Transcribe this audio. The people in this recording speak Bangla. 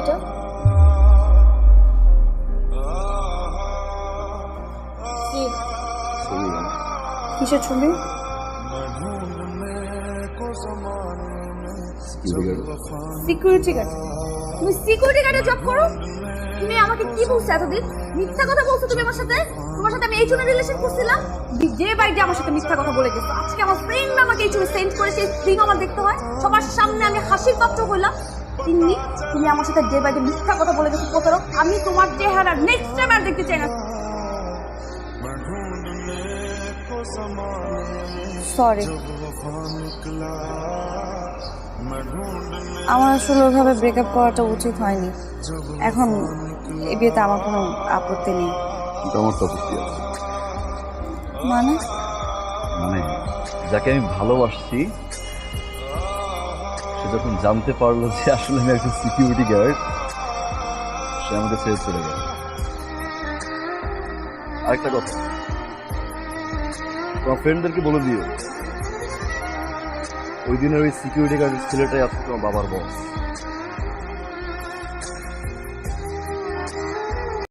এটা। কিসের ছবি? সিকিউরিটি গার্ড তুমি সিকিউরিটি গার্ডে জব করো? তুমি আমাকে কি বলছো এতদিন? মিথ্যা কথা বলছো তুমি আমার সাথে? তোমার সাথে আমি এই জন্য রিলেশন করছিলাম? যে বাইরে আমার সাথে মিথ্যা কথা বলে গেছো। আজকে আমার ফ্রেন্ড আমাকে এই ছবি সেন্ড করেছে স্ক্রিন আমার দেখতে হয়। সবার সামনে আমি হাসির পাত্র হইলাম। তিন্নি তুমি আমার সাথে যে বাইরে মিথ্যা কথা বলে গেছো প্রতারক আমি তোমার চেহারা নেক্সট টাইম আর দেখতে চাই না। সরি আমার আসলে ওইভাবে ব্রেকআপ করাটা উচিত হয়নি। এখন এ বিয়েতে আমার কোনো আপত্তি নেই। আমার তো আপত্তি আছে। মানে? মানে যাকে আমি ভালোবাসছি সে যখন জানতে পারল যে আসলে আমি একজন সিকিউরিটি গার্ড সে আমাকে ছেড়ে চলে গেল। আরেকটা কথা। তোমার ফ্রেন্ডদেরকে বলে দিও। ওই দিনের ওই সিকিউরিটি গার্ডের ছেলেটাই আজকে তোমার বাবার বস